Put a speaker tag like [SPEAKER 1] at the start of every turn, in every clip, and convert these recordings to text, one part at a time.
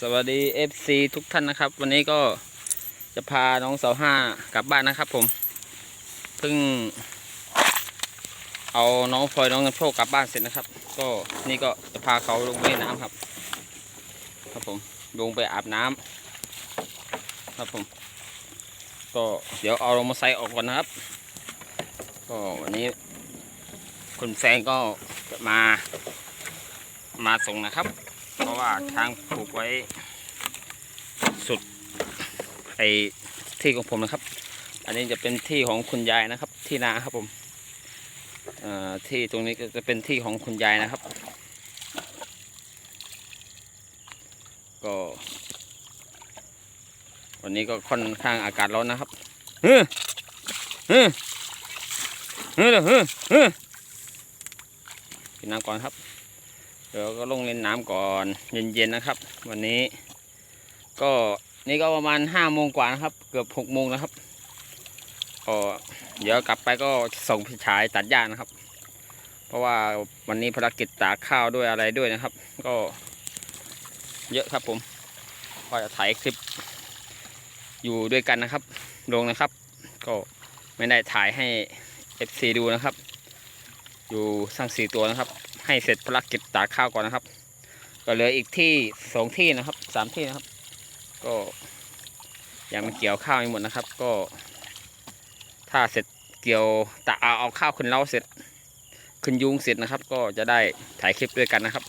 [SPEAKER 1] สวัสดี FC ทุกท่านนะครับ วันนี้ก็จะพาน้องสาวห้ากลับบ้านนะครับ ผมเพิ่ง เอาน้องพลอยน้องนำโชคกลับบ้านเสร็จนะครับ ก็นี่ก็จะพาเขาลงไปนน้ำครับ ครับผมลงไปอาบน้ำครับผม ก็เดี๋ยวเอาลงมาใส่ออกก่อนนะครับ ก็วันนี้คุณแฟนก็จะมามาส่งนะครับ เพราะว่าช้างผูกไว้สุดไอที่ของผมนะครับ อันนี้จะเป็นที่ของคุณยายนะครับ ที่นาครับผมที่ตรงนี้ก็จะเป็นที่ของคุณยายนะครับ ก็ วันนี้ก็ค่อนข้างอากาศร้อนนะครับเฮ้อเฮ้อเฮ้อเฮ้อเฮ้อกินน้ำก่อนครับ เดี๋ยวก็ลงเล่นน้ำก่อนเย็นๆนะครับ วันนี้ ก็นี่ก็ประมาณห้าโมงกว่านะครับ เกือบหกโมงนะครับก็เดี๋ยวกลับไปก็ส่งพี่ชายตัดหญ้านะครับ เพราะว่าวันนี้ภารกิจตากข้าวด้วยอะไรด้วยนะครับ ก็เยอะครับผมก็จะถ่ายคลิป อยู่ด้วยกันนะครับ ลงนะครับ ก็ไม่ได้ถ่ายให้ FC ดูนะครับ อยู่สั่งสี่ตัวนะครับ ให้เสร็จภารกิจตากข้าวก่อนนะครับ ก็เหลืออีกที่สองที่นะครับสามที่นะครับ ก็ยังเกี่ยวข้าวไม่หมดนะครับ ก็ ถ้าเสร็จเกี่ยวตาเอาเอาข้าวขึ้นเล้าเสร็จขึ้นยุงเสร็จนะครับ ก็จะได้ถ่ายคลิปด้วยกันนะครับ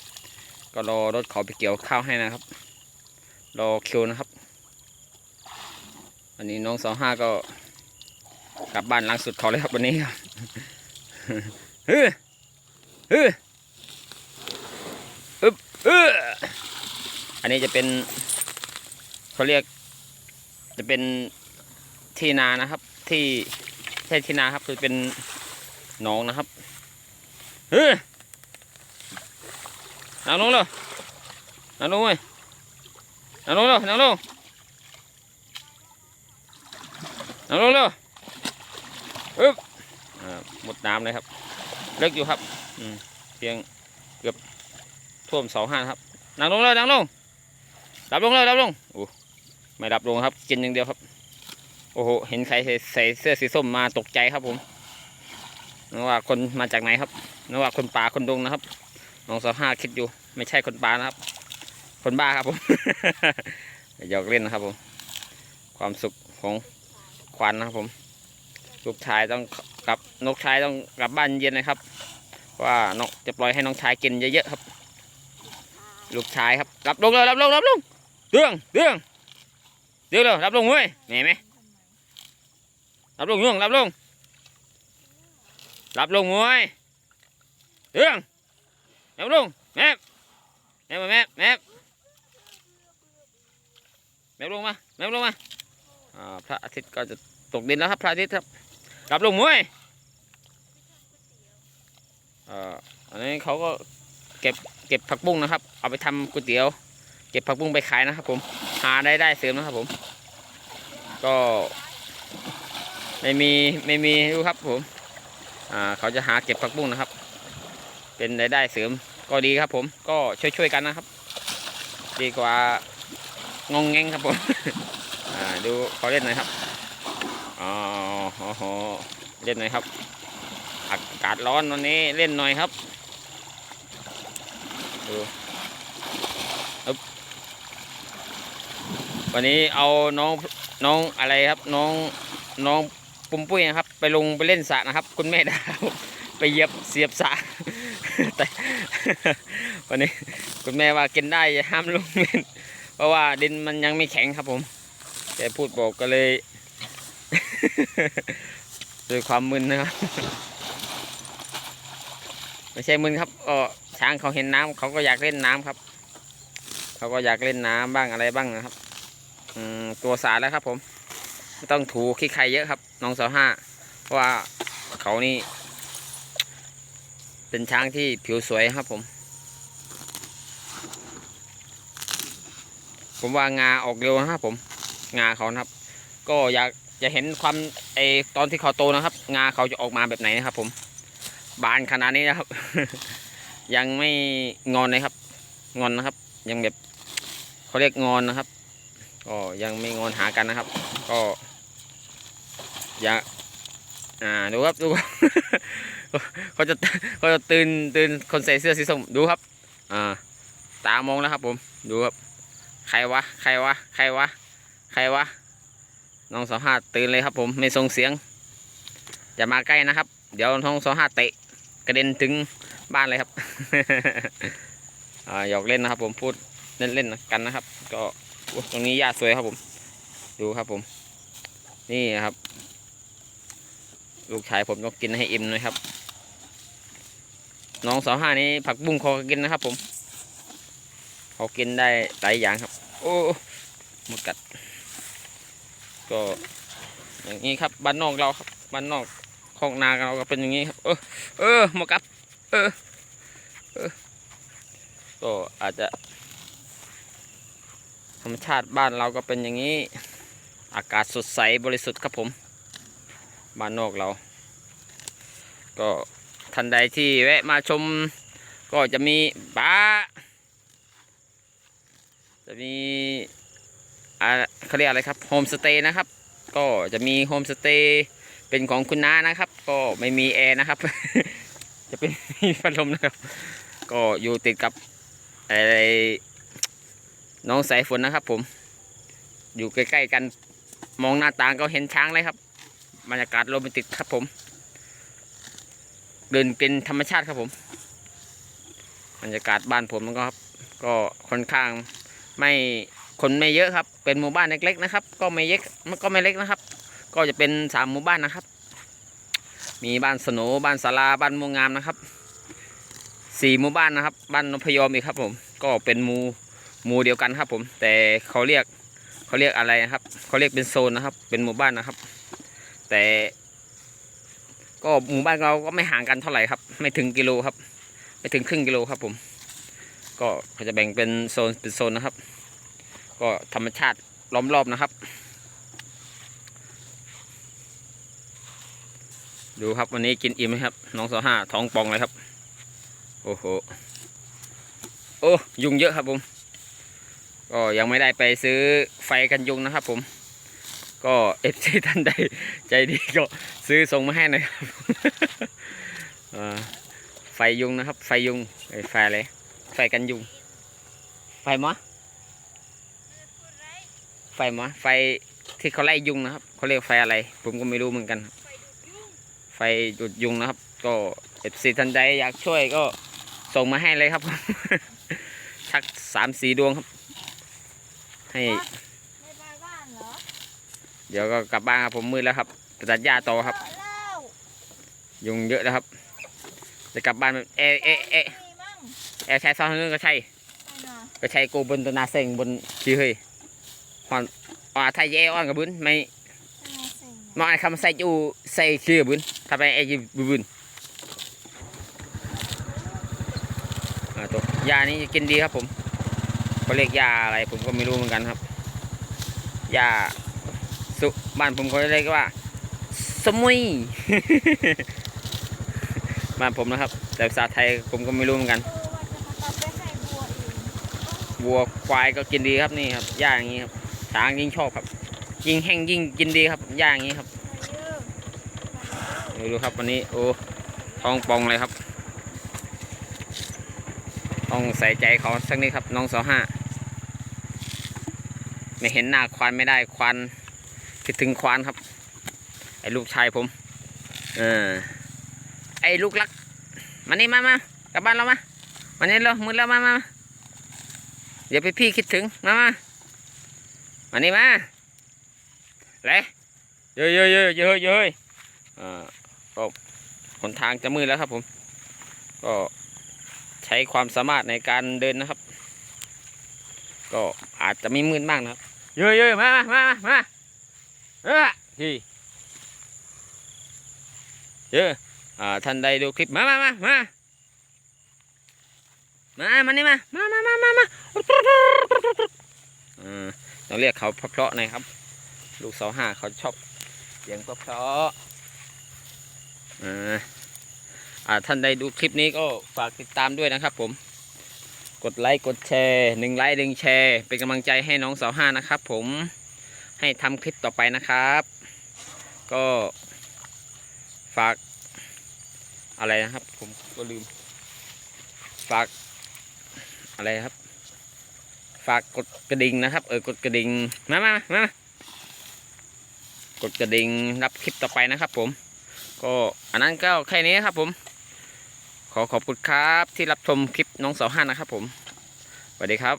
[SPEAKER 1] ก็รอรถเขาไปเกี่ยวข้าวให้นะครับ รอคิวนะครับวันนี้น้องสองห้าก็กลับบ้านหลังสุดเขาเลยครับวันนี้ครับเฮ้ยเฮ้ยอึบ เอออันนี้จะเป็นเขาเรียก จะเป็นที่นานะครับ ที่ใช่ที่นาครับคือเป็นหนองนะครับเฮ้ยนั่งลงเลยนั่งลงเว้ยนั่งลงเลยนั่งลงนั่งลงเลยอึบหมดน้ำเลยครับ เล็กอยู่ครับเพียงเกือบ ท่วมเสาห้าครับนั่งลงเลยนั่งลงดับลงเลยดับลงโอ้ไม่ดับลงครับ กินอย่างเดียวครับ โอ้โหเห็นใครใส่เสื้อสีส้มมาตกใจครับผมนึกว่าคนมาจากไหนครับนึกว่าคนป่าคนดงนะครับน้องเสาห้าคิดอยู่ ไม่ใช่คนป่านะครับ คนบ้าครับผมหยอกเล่นนะครับผม ความสุขของควันนะครับผมลูกชายต้องกลับนกชายต้องกลับบ้านเย็นนะครับ ว่าน้องจะปล่อยให้น้องชายกินเยอะๆครับ ลูกชายครับรับลงเลยรับลงรับลงเรื่องเรื่องเดี๋ยวเลยรับลงเว้ยแม่ไหมรับลงย่วงรับลงรับลงเว้ยเรื่องรับลงแม่แม่มาแม่แม่แม่ลงมาแม่ลงมาอ่าพระอาทิตย์ก็จะตกดินแล้วครับพระอาทิตย์ครับรับลงเว้ยอ่าอันนี้เขาก็เก็บเก็บผักบุ้งนะครับ เอาไปทำก๋วยเตี๋ยว เก็บผักบุ้งไปขายนะครับ ผมหาได้ได้เสริมนะครับผม ก็ ไม่มีไม่มีรู้ครับผมอ่าเขาจะหาเก็บผักบุ้งนะครับ เป็นรายได้เสริมก็ดีครับ ผมก็ช่วยช่วยๆกันนะครับ ดีกว่างงแงงครับผมอ่าดูเขาเล่นหน่อยครับอ๋อโอ้โหเล่นหน่อยครับ อากาศร้อนวันนี้เล่นหน่อยครับ ดูอึ๊บ วันนี้เอาน้องน้องอะไรครับ น้องน้องปุ้มปุ้ยนะครับ ไปลงไปเล่นสระนะครับ คุณแม่ดาวไปเยียบเสียบสระแต่วันนี้คุณแม่ว่ากินได้ห้ามลงเล่น เพราะว่าดินมันยังไม่แข็งครับผมแกพูดบอกก็เลยด้วยความมึนนะครับไม่ใช่มึนครับก็ช้างเขาเห็นน้ำเขาก็อยากเล่นน้ำครับ เขาก็อยากเล่นน้ำบ้างอะไรบ้างนะครับ ตัวสาดแล้วครับ ผมไม่ต้องถูขี้ใครเยอะครับ น้องสาวห้าเพราะว่าเขานี่ เป็นช้างที่ผิวสวยครับ ผม ผมว่างาออกเร็วนะครับ ผม งาเขานะครับ ก็อยากจะเห็นความไอตอนที่เขาโตนะครับ งาเขาจะออกมาแบบไหนนะครับ ผม บานขนาดนี้นะครับ ยังไม่งอนเลยครับ งอนนะครับ ยังแบบเขาเรียกงอนนะครับ ก็ยังไม่งอนหากันนะครับ ก็อย่าอ่าดูครับดูครับเขาจะเขาจะตื่นตื่นคนใส่เสื้อสีส้มดูครับอ่าตามองแล้วครับ ผมดูครับ ใครวะใครวะใครวะใครวะน้องสองห้าตื่นเลยครับ ผมไม่ส่งเสียงอย่ามาใกล้นะครับ เดี๋ยวน้องสองห้าเตะกระเด็นถึงบ้านเลยครับอ่าหยอกเล่นนะครับ ผมพูดเล่นๆกันนะครับ ก็ ตรงนี้หญ้าสวยครับผม ดูครับผม นี่ครับ ลูกชายผมก็กินให้อิ่มนะครับ น้องสองห้านี้ผักบุ้งเขากินนะครับ ผมเขากินได้หลายอย่างครับ โอ้หมดกัด ก็อย่างนี้ครับบ้านนอกเราครับบ้านนอกของนาเราก็เป็นอย่างนี้ครับ เออเออมดกัด เออเออก็อาจจะ รรมชาติบ้านเราก็เป็นอย่างนี้ อากาศสดใสบริสุทธิ์ครับผม บ้านนอกเรา ก็ท่านใดที่แวะมาชม ก็จะมีป้าจะมีอ่าเขาเรียกอะไรครับโฮมสเตย์นะครับ ก็จะมีโฮมสเตย์เป็นของคุณน้านะครับ ก็ไม่มีแอร์นะครับ จะเป็นมีพัดลมนะครับ ก็อยู่ติดกับอะไอ้ น้องสายฝนนะครับ ผม อยู่ใกล้ๆกัน มองหน้าต่างก็เห็นช้างเลยครับบรรยากาศโรแมนติกครับผม เดินเป็นธรรมชาติครับผม บรรยากาศบ้านผมก็ครับก็ค่อนข้างไม่คนไม่เยอะครับ เป็นหมู่บ้านเล็กๆนะครับ ก็ไม่เยอะมันก็ไม่เล็กนะครับ ก็จะเป็นสามหมู่บ้านนะครับ มีบ้านสโหนบ้านสาราบ้านมวงงามนะครับสี่หมู่บ้านนะครับ บ้านนพยอมอีกครับผม ก็เป็นหมู่ หมู่เดียวกันครับ ผม แต่เขาเรียกเขาเรียกอะไรนะครับเขาเรียกเป็นโซนนะครับ เป็นหมู่บ้านนะครับ แต่ ก็หมู่บ้านเราก็ไม่ห่างกันเท่าไหร่ครับ ไม่ถึงกิโลครับ ไม่ถึงครึ่งกิโลครับ ผม ก็เขาจะแบ่งเป็นโซนเป็นโซนนะครับ ก็ธรรมชาติล้อมรอบนะครับ ดูครับวันนี้กินอิ่มไหมครับน้องสอห้าท้องปองเลยครับ โอ้โหโอ้ยุงเยอะครับผม ก็ยังไม่ได้ไปซื้อไฟกันยุงนะครับผม ก็เอฟซีท่านใดใจดีก็ซื้อส่งมาให้หน่อยครับไฟยุงนะครับ ไฟยุงไฟอะไรไฟกันยุง ไฟมะไฟมะไฟที่เขาไล่ยุงนะครับเขาเรียกไฟอะไร ผมก็ไม่รู้เหมือนกัน ไฟดูดยุงนะครับ ก็เอฟซีท่านใดอยากช่วยก็ส่งมาให้เลยครับชักสามสีดวงครับ ให้
[SPEAKER 2] ไม่ไปบ้านเหรอ
[SPEAKER 1] เดี๋ยวก็กลับบ้านครับผมมืดแล้วครับไปตัดหญ้าต่อครับ
[SPEAKER 2] แล้ว
[SPEAKER 1] ยุงเยอะแล้วครับจะกลับบ้านแบบเอะเอะเอะ
[SPEAKER 2] มีมั่ง
[SPEAKER 1] เอะใช้ซองนึงก็ใช่
[SPEAKER 2] ไปหน่อย
[SPEAKER 1] ก็ใช้กูบนตัวนาเซ็งบนชีเฮยฮอนอ่าไทยเอออนกับบุญไม่
[SPEAKER 2] ทำไมเซ็ง
[SPEAKER 1] มองไอ้คำใส่จูใส่ชื่อบุญถ้าไปไอ้จีบุญอ่าตัวยานี้กินดีครับผม เขาเรียกยาอะไรผมก็ไม่รู้เหมือนกันครับยาสุบ้านผมเขาเรียกว่า สมุยบ้านผมนะครับ แต่ภาษาไทยผมก็ไม่รู้เหมือนกัน
[SPEAKER 2] วัว
[SPEAKER 1] ควายก็กินดีครับนี่ครับหญ้าอย่างนี้ครับช้างยิ่งชอบครับ ยิ่งแห้งยิ่งกินดีครับหญ้าอย่างนี้ครับดูดูครับวันนี้โอ้ท้องปองเลยครับ ต้องใส่ใจเขาสักนิดครับน้องสอห้า ไม่เห็นหน้าควานไม่ได้ควานคิดถึงควานครับ ไอ้ลูกชายผมเออไอ้ลูกรักมานี่มามากลับบ้านเรามามานี่เรามือแล้วมามามาเดี๋ยวไปพี่คิดถึงมามามานี่มาเลยเยอะเยอะเยอะเยอะเยอะอ่าก็หนทางจะมืดแล้วครับผม ก็ใช้ความสามารถในการเดินนะครับ ก็อาจจะไม่มืดมากนะครับ เยอะเยอะมามามามาเออที่เยอะอ่าท่านใดดูคลิปมามามามามามานี่มามามามามามาอ่าเราเรียกเขาเพราะๆหน่อยครับ ลูกเสาห้าเขาชอบเสียงเพราะๆอ่าท่านใดดูคลิปนี้ก็ฝากติดตามด้วยนะครับผม กดไลค์กดแชร์หนึ่งไลค์หนึ่งแชร์ เป็นกำลังใจให้น้องสาวห้านะครับ ผมให้ทำคลิปต่อไปนะครับ ก็ฝากอะไรนะครับ ผมก็ลืม ฝากอะไรครับ ฝากกดกระดิ่งนะครับ เออกดกระดิ่งมามามากดกระดิ่งรับคลิปต่อไปนะครับ ผม ก็อันนั้นก็แค่นี้ครับ ผม ขอขอบคุณครับที่รับชมคลิป น้องสาวห้านะครับผมสวัสดีครับ